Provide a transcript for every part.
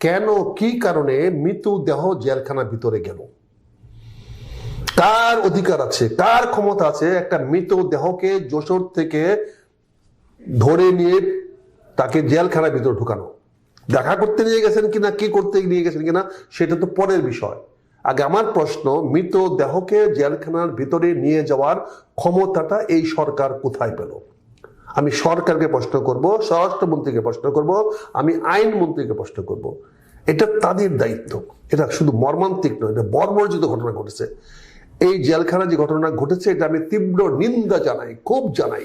কেন, কি কারণে মৃত্যু দেহ জেলখানার ভিতরে গেল? কার অধিকার আছে, কার ক্ষমতা আছে একটা মৃত দেহকে যশোর থেকে ধরে নিয়ে তাকে জেলখানার ভিতরে ঢুকানো? দেখা করতে নিয়ে গেছেন কিনা, কি করতে নিয়ে গেছেন কিনা, সেটা তো পরের বিষয়। আগে আমার প্রশ্ন, মৃত দেহকে জেলখানার ভিতরে নিয়ে যাওয়ার ক্ষমতাটা এই সরকার কোথায় পেল? আমি সরকারকে প্রশ্ন করব স্বরাষ্ট্রমন্ত্রীকে প্রশ্ন করব আমি আইন মন্ত্রীকে প্রশ্ন করব। এটা তাদের দায়িত্ব। এটা শুধু মর্মান্তিক নয় এটা বর্বরজিত ঘটনা ঘটেছে। এই জেলখানা যে ঘটনা ঘটেছে এটা আমি তীব্র নিন্দা জানাই খুব জানাই।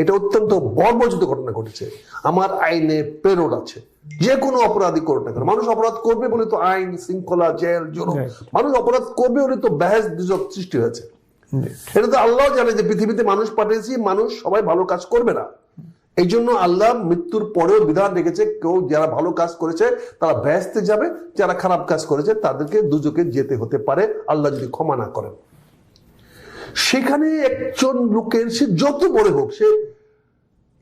এটা অত্যন্ত বর্বরজিত ঘটনা ঘটেছে। আমার আইনে প্রেরণ আছে। যে কোনো অপরাধী করুক না কেন মানুষ অপরাধ করবে বলে তো আইন শৃঙ্খলা জেল জোর মানুষ অপরাধ করবে বলে তো ব্যাস দুজক সৃষ্টি হয়েছে। এটা তো আল্লাহ জানে যে পৃথিবীতে মানুষ পাঠিয়েছি, মানুষ সবাই ভালো কাজ করবে না। এই জন্য আল্লাহ মৃত্যুর পরেও বিধান রেখেছে, কেউ যারা ভালো কাজ করেছে, তারা ব্যস্তে যাবে, যারা খারাপ কাজ করেছে, তাদেরকে দুজকে যেতে হতে পারে, আল্লাহ যদি ক্ষমা না করেন। সেখানে একজন লোকের, সে যত বড় হোক, সে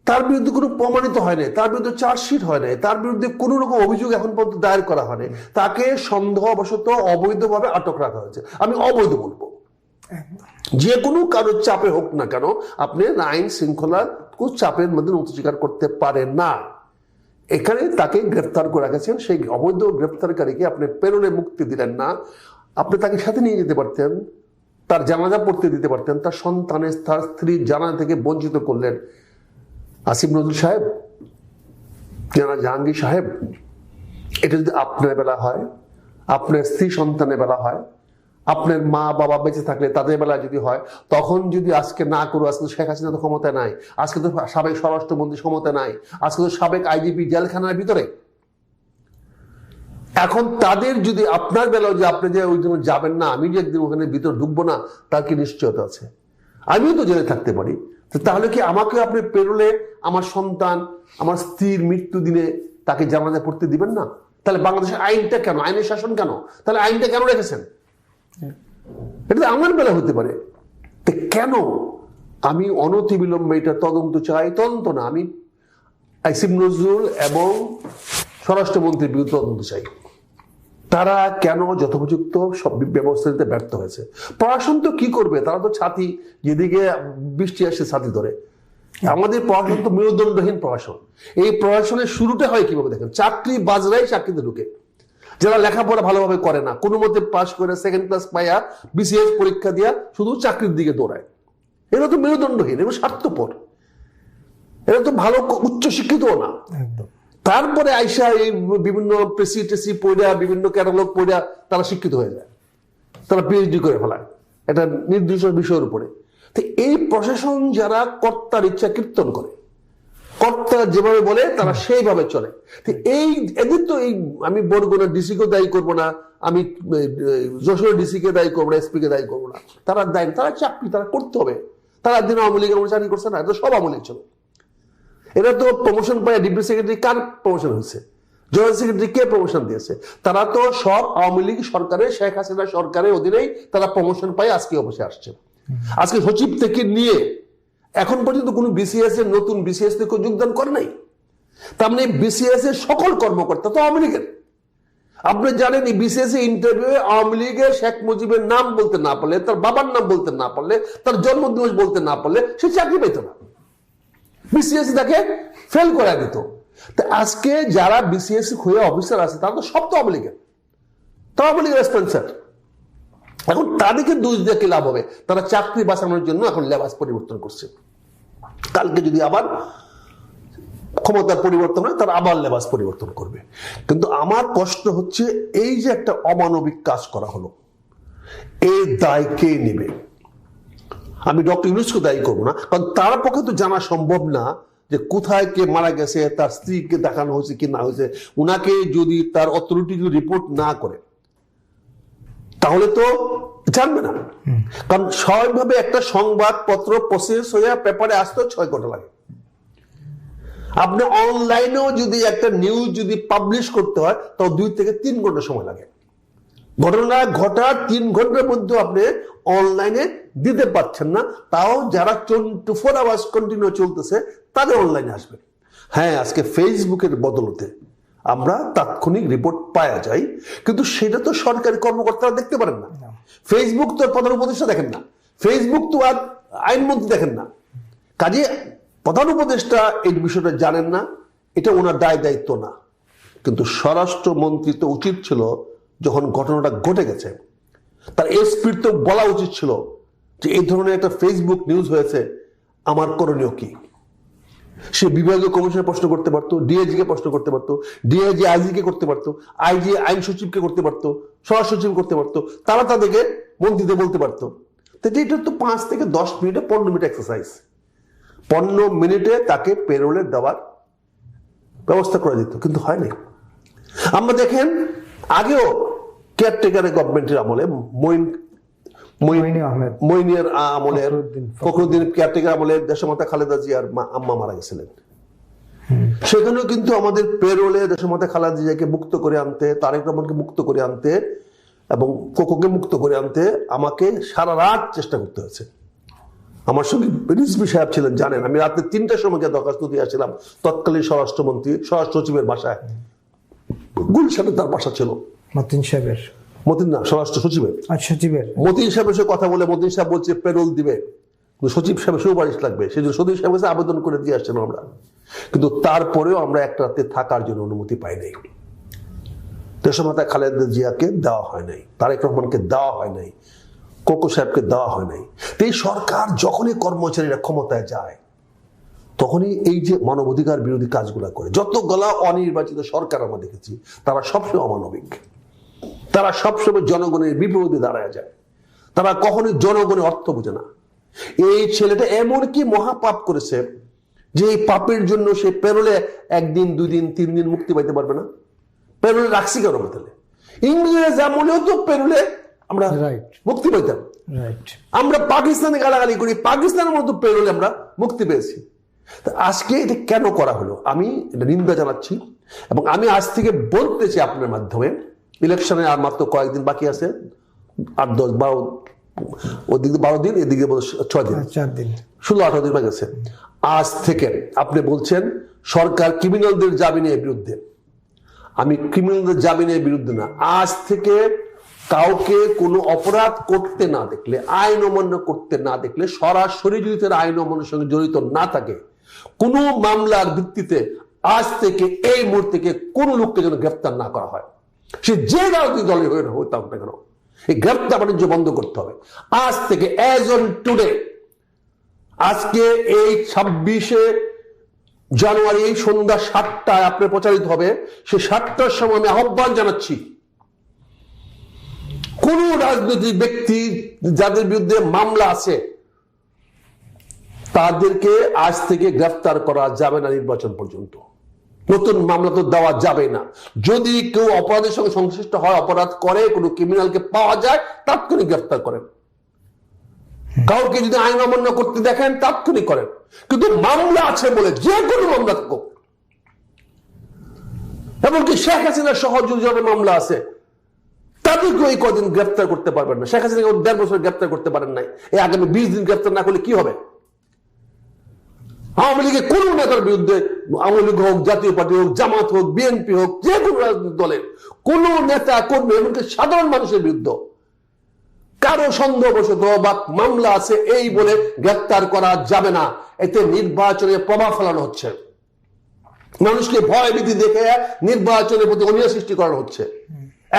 তার বিরুদ্ধে কোনো প্রমাণিত হয় নাই, তার বিরুদ্ধে চার্জশিট হয় নাই, তার বিরুদ্ধে কোনো রকম অভিযোগ এখন পর্যন্ত দায়ের করা হয়নি তাকে সন্দেহবশত অবৈধভাবে আটক রাখা হয়েছে। আমি অবৈধ বলব। যে কোনো কারোর চাপে হোক না কেন, আপনি আইন শৃঙ্খলা চাপের মধ্যে নথি করতে পারেন না। এখানে তাকে গ্রেফতার করে রেখেছেন, সেই অবৈধ গ্রেফতারকারীকে আপনি প্রেরণে মুক্তি দিলেন না। আপনি তাকে সাথে নিয়ে যেতে পারতেন, তার জানাজা পড়তে দিতে পারতেন, তার সন্তানের তার স্ত্রীর জানাজা থেকে বঞ্চিত করলেন। আসিফ নজরুল সাহেব, জানা জাহাঙ্গীর সাহেব, এটা যদি আপনার বেলা হয়, আপনার স্ত্রী সন্তানের বেলা হয় আপনার মা, বাবা বেঁচে থাকলে তাদের বেলা যদি হয়, তখন যদি আজকে না করো, আজকে শেখ হাসিনা তো ক্ষমতা নাই, আজকে তো সাবেক স্বরাষ্ট্রমন্ত্রী ক্ষমতা নাই, আজকে তো সাবেক আইজিপি জেলখানার ভিতরে। এখন তাদের যদি আপনার বেলাও যে আপনি যে ওই জন্য যাবেন না, আমি যে একদিন ওখানে ভিতরে ঢুকবো না, তার কি নিশ্চয়তা আছে? আমিও তো জেলে থাকতে পারি। তাহলে কি আমাকে আপনি পেরোলে আমার সন্তান, আমার স্ত্রীর মৃত্যু দিনে তাকে জানাজা পড়তে দিবেন না? তাহলে বাংলাদেশের আইনটা কেন? আইনের শাসন কেন? তাহলে আইনটা কেন রেখেছেন? এটা তো আমার বেলা হতে পারে। কেন? আমি অনতিবিলম্বে এটা তদন্ত চাই, তদন্ত না, আমি আইসিম নজরুল এবং স্বরাষ্ট্রমন্ত্রীর বিরুদ্ধে তদন্ত চাই। তারা কেন যথোপযুক্ত? সব ব্যবস্থা নিতে ব্যর্থ হয়েছে। প্রশাসন তো কি করবে? তারা তো ছাতি, যেদিকে বৃষ্টি আসে ছাতি ধরে। আমাদের প্রশাসন তো মেরুদণ্ডহীন প্রশাসন এই প্রশাসনের শুরুটা হয় কীভাবে দেখেন? চাকরি বাজরাই চাকরিতে ঢুকে। যারা লেখাপড়া ভালোভাবে করে না কোনো মতে পাশ করে সেকেন্ড ক্লাস পাইয়া বিসিএস পরীক্ষা দিয়া শুধু চাকরির দিকে দৌড়ায়। এরা তো মেরুদণ্ডহীন এবং স্বার্থপর। এরা তো ভালো উচ্চ শিক্ষিতও না। তারপরে আইসা এই বিভিন্ন প্রেসি টেসি পড়া বিভিন্ন ক্যাটালগ পড়া তারা শিক্ষিত হয়ে যায়। তারা পিএইচডি করে ফেলায়। এটা নির্দিষ্ট বিষয়ের উপরে। তো এই প্রশাসন যারা কর্তার ইচ্ছা কীর্তন করে কর্তা যেভাবে বলে তারা সেইভাবে চলে। এই এদের তো এই আমি বরগুনা ডিসিকে দায়ী করব না আমি যশোর ডিসিকে দায়ী করব না এসপি কে দায়ী করব না। তারা দায়ী তারা চাকরি তারা করতে হবে। তারা একদিন আওয়ামী লীগের চাকরি করছে না এটা সব আওয়ামী লীগ ছিল এরা তো প্রমোশন পায় ডিপ্টি সেক্রেটারি কার প্রমোশন হয়েছে? জয়েন্ট সেক্রেটারি কে প্রমোশন দিয়েছে? তারা তো সব আওয়ামী লীগ সরকারের শেখ হাসিনা সরকারের অধীনেই তারা প্রমোশন পায় আজকে অবশ্যই আসছে। আজকে সচিব থেকে নিয়ে এখন পর্যন্ত কোনো বিসিএস এর নতুন বিসিএস থেকে যোগদান করে নাই। তার মানে বিসিএস এর সকল কর্মকর্তা তো আওয়ামী লীগের। আপনি জানেন বিসিএস ইন্টারভিউ আওয়ামী লীগের শেখ মুজিবের নাম বলতে না পারলে, তার বাবার নাম বলতে না পারলে, তার জন্মদিবস বলতে না পারলে সে চাকরি পেত না। বিসিএস তাকে ফেল করা দিত আজকে যারা বিসিএস হয়ে অফিসার আছে, তারা তো সব তো আওয়ামী লীগের। তো আওয়ামী লীগের স্পন্সার এখন তাদেরকে দোষ দিয়ে কি লাভ হবে? তারা চাকরি বাঁচানোর জন্য এখন লেবাস পরিবর্তন করছে। কালকে যদি আবার ক্ষমতার পরিবর্তন হয়, তারা আবার লেবাস পরিবর্তন করবে। কিন্তু আমার কষ্ট হচ্ছে, এই যে একটা অমানবিক কাজ করা হলো, এই দায় কে নেবে? আমি ডক্টর ইউনুসকে দায়ী করব না, কারণ তার পক্ষে তো জানা সম্ভব না যে কোথায় কে মারা গেছে, তার স্ত্রীকে দেখানো হয়েছে কি না হয়েছে। উনাকে যদি তার অথরিটি রিপোর্ট না করে তাহলে তো জানবে না। কারণ স্বাভাবিকভাবে একটা সংবাদপত্র প্রসেস হয়ে পেপারে আসতেও ছয় ঘণ্টা লাগে। আপনি অনলাইনেও যদি একটা নিউজ যদি পাবলিশ করতে হয়, তাও দুই থেকে তিন ঘণ্টা সময় লাগে। ঘটনা ঘটার তিন ঘণ্টার মধ্যে আপনি অনলাইনে দিতে পারছেন না। তাও যারা টোয়েন্টি ফোর আওয়ার্স কন্টিনিউ চলতেছে, তাদের অনলাইনে আসবে। হ্যাঁ আজকে ফেসবুকের বদলতে। আমরা তাৎক্ষণিক রিপোর্ট পাওয়া যায় কিন্তু সেটা তো সরকারি কর্মকর্তারা দেখতে পারেন না। ফেসবুক তো আর প্রধান উপদেষ্টা দেখেন না। ফেসবুক তো আর আইনমন্ত্রী দেখেন না। কাজে প্রধান উপদেষ্টা এই বিষয়টা জানেন না এটা ওনার দায় দায়িত্ব না। কিন্তু স্বরাষ্ট্রমন্ত্রী তো উচিত ছিল যখন ঘটনাটা ঘটে গেছে। তার এসপির তো বলা উচিত ছিল যে এই ধরনের একটা ফেসবুক নিউজ হয়েছে আমার করণীয় কি? সে বিভাগীয় কমিশনে প্রশ্ন করতে পারতো ডিআইজি কে প্রশ্ন করতে পারতো, ডিআইজি আইজি কে করতে পারতো, আইজি আইন সচিবকে করতে পারতো স্বরাষ্ট্র করতে পারতো, তারা তাদেরকে মন্ত্রীদের বলতে পারতো এটা তো পাঁচ থেকে দশ মিনিটে পনেরো মিনিট এক্সারসাইজ পনেরো মিনিটে তাকে পেরোলে দেওয়ার ব্যবস্থা করা যেত, কিন্তু হয়নি আমরা দেখেন, আগেও কেয়ারটেকারের গভর্নমেন্টের আমলে মইন। মইনিয়ার আমলের ফখরুদ্দিন। কেয়ারটেকার আমলে দেশমাতা খালেদা জিয়ার আম্মা মারা গেছিলেন। সেখানেও কিন্তু আমাদের পেরোলে দেশমাতা খালেদা জিয়াকে মুক্ত করে আনতে তারেক রহমানকে মুক্ত করে আনতে এবং কোকোকে মুক্ত করে আনতে আমাকে সারা রাত চেষ্টা করতে হয়েছে। আমার সঙ্গে সাহেব ছিলেন জানেন আমি রাতে তিনটার সময় গিয়ে দরখাস্ত দিয়ে আসছিলাম তৎকালীন স্বরাষ্ট্রমন্ত্রী স্বরাষ্ট্র সচিবের বাসায় গুলশানে তার বাসা ছিল। মতিন সাহেবের। মতিন না স্বরাষ্ট্র সচিবের। সচিবের। মতিন সাহেবের সাথে কথা বলে মতিন সাহেব বলছে পেরোল দিবে। কিন্তু সচিব সাহেব সুপারিশ লাগবে। সেই জন্য সচিব সাহেবের কাছে আবেদন করে দিয়ে আসছিলাম আমরা। কিন্তু তারপরেও আমরা এক রাতে থাকার জন্য অনুমতি পাই নাই। দেশমাতা খালেদা জিয়াকে দেওয়া হয় নাই তারেক রহমানকে দেওয়া হয় নাই কোকো সাহেবকে দেওয়া হয় নাই। তো এই সরকার যখনই কর্মচারীরা ক্ষমতায় যায় তখনই এই যে মানবাধিকার বিরোধী কাজগুলো করে যত গলা অনির্বাচিত সরকার আমরা দেখেছি তারা সবসময় অমানবিক। তারা সবসময় জনগণের বিপরীতে দাঁড়ায় যায়। তারা কখনোই জনগণের অর্থ বোঝে না। এই ছেলেটা এমন কি মহাপাপ করেছে যে এই পাপের জন্য সে পেরোলে একদিন দুই দিন তিন দিন মুক্তি পাইতে পারবে না। পেরোলে রাখছি কেন তাহলে ইংরেজ আমলেও তো পেরোলে আমরা মুক্তি পাইতাম। রাইট আমরা পাকিস্তানে গালাগালি করি পাকিস্তানের মতো পেরোলে আমরা মুক্তি পেয়েছি। তা আজকে এটা কেন করা হলো? আমি এটা নিন্দা জানাচ্ছি এবং আমি আজ থেকে বলতেছি আপনার মাধ্যমে ইলেকশনে আর মাত্র কয়েকদিন বাকি আছে আট দশ বারো ওদিকে বারো দিন এদিকে ছয় দিন। চার দিন। ষোলো আঠারো দিন হয়ে গেছে। আজ থেকে আপনি বলছেন সরকার ক্রিমিনালদের জামিনের বিরুদ্ধে। আমি ক্রিমিনালদের জামিনের বিরুদ্ধে না। আজ থেকে কাউকে কোনো অপরাধ করতে না দেখলে আইন অমান্য করতে না দেখলে সরাসরি যদি তারা আইন অমান্যের সঙ্গে জড়িত না থাকে কোনো মামলার ভিত্তিতে আজ থেকে এই মুহূর্তে কোনো লোককে যেন গ্রেপ্তার না করা হয়। সে যে রাজনৈতিক দলের হয়ে হইতাম না কেন এই গ্রেপ্তার বাণিজ্য বন্ধ করতে হবে। আজ থেকে অ্যাজ অন টুডে আজকে এই ছাব্বিশে জানুয়ারি সন্ধ্যা সাতটায় আপনি প্রচারিত হবে। সে সাতটার সময় আমি আহ্বান জানাচ্ছি, কোন রাজনৈতিক ব্যক্তি যাদের বিরুদ্ধে মামলা আছে, তাদেরকে আজ থেকে গ্রেফতার করা যাবে না নির্বাচন পর্যন্ত। নতুন মামলা তো দেওয়া যাবে না। যদি কেউ অপরাধের সঙ্গে সংশ্লিষ্ট হয়, অপরাধ করে, কোনো ক্রিমিনালকে পাওয়া যায়, তাৎক্ষণিক গ্রেফতার করেন। কাউকে যদি আইন অমান্য করতে দেখেন, তাৎক্ষণিক করেন। কিন্তু মামলা আছে বলে যে কোনো মামলা থাকুক। এমনকি শেখ হাসিনার সহ যদি যাদের মামলা আছে তাদেরকে এই কদিন গ্রেফতার করতে পারবেন না। শেখ হাসিনা দেড় বছর গ্রেফতার করতে পারেন নাই। এই আগামী বিশ দিন গ্রেফতার না করলে কি হবে? আওয়ামী লীগের কোন নেতার বিরুদ্ধে আওয়ামী লীগ হোক, জাতীয় পার্টি হোক, জামাত হোক, বিএনপি হোক, যে কোনো রাজনৈতিক দলের কোন নেতা, কর্মী এমনকি সাধারণ মানুষের বিরুদ্ধে কারও সন্দেহবশত বা মামলা আছে এই বলে গ্রেপ্তার করা যাবে না। এতে নির্বাচনে প্রভাব ফেলানো হচ্ছে। মানুষকে ভয় ভীতি দেখে নির্বাচনের প্রতি অনীহা সৃষ্টি করানো হচ্ছে।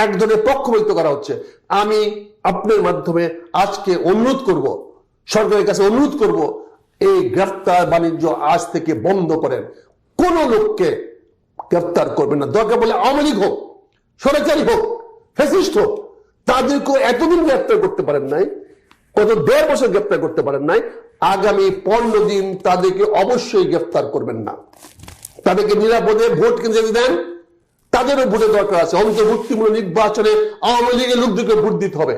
এক ধরনের পক্ষপাতিত্ব করা হচ্ছে। আমি আপনার মাধ্যমে আজকে অনুরোধ করব, সরকারের কাছে অনুরোধ করব এই গ্রেফতার বাণিজ্য আজ থেকে বন্ধ করেন। কোন লোককে গ্রেফতার করবেন না। দরকার বলে আওয়ামী লীগ হোক সরকারি হোক ফেসিস্ট হোক তাদেরকে এতদিন গ্রেফতার করতে পারেন নাই, কত দেড় বছর গ্রেফতার করতে পারেন নাই, আগামী পনেরো দিন তাদেরকে অবশ্যই গ্রেফতার করবেন না। তাদেরকে নিরাপদে ভোট কেন্দ্রে দেন। তাদেরও ভোটের দরকার আছে। অন্তর্ভুক্তিমূলক নির্বাচনে আওয়ামী লীগের লোকদেরকে ভোট দিতে হবে।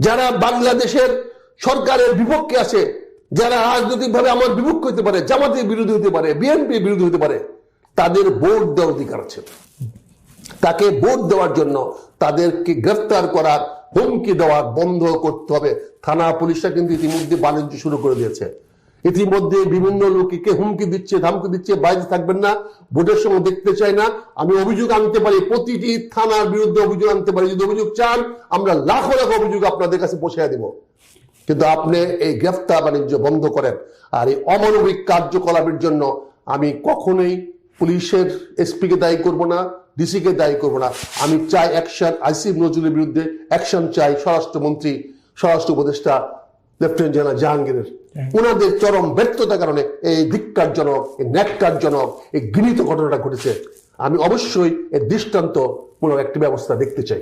যারা বাংলাদেশের সরকারের বিপক্ষে আছে যারা রাজনৈতিকভাবে আমার বিপক্ষ হতে পারে, জামাতের বিরোধী হতে পারে বিএনপি বিরোধী হতে পারে, তাদের ভোট দেওয়ার অধিকার আছে। তাকে ভোট দেওয়ার জন্য তাদেরকে গ্রেফতার করার হুমকি দেওয়া বন্ধ করতে হবে। থানা পুলিশরা কিন্তু ইতিমধ্যে বাণিজ্য শুরু করে দিয়েছে। ইতিমধ্যে বিভিন্ন লোককে হুমকি দিচ্ছে, ধামকি দিচ্ছে বাইরে থাকবেন না, ভোটের সময় দেখতে চাই না। আমি অভিযোগ আনতে পারি, প্রতিটি থানার বিরুদ্ধে অভিযোগ আনতে পারি। যদি অভিযোগ চান, আমরা লাখো লাখ অভিযোগ আপনাদের কাছে পৌঁছে দেব। কিন্তু আপনি এই গ্রেফতার বাণিজ্য বন্ধ করেন আর এই অমানবিক কার্যকলাপের জন্য আমি কখনোই পুলিশের এসপিকে দায়ী করব না ডিসিকে দায়ী করব না। আমি চাই অ্যাকশন আইসিফ নজরুলের বিরুদ্ধে অ্যাকশন চাই স্বরাষ্ট্রমন্ত্রী স্বরাষ্ট্র উপদেষ্টা লেফটেন্যান্ট জেনারেল জাহাঙ্গীরের। ওনাদের চরম ব্যর্থতার কারণে এই ধিক্কারজনক এই ন্যাক্কারজনক এই ঘৃণিত ঘটনাটা ঘটেছে। আমি অবশ্যই এর দৃষ্টান্ত দৃষ্টান্তমূলক একটি ব্যবস্থা দেখতে চাই।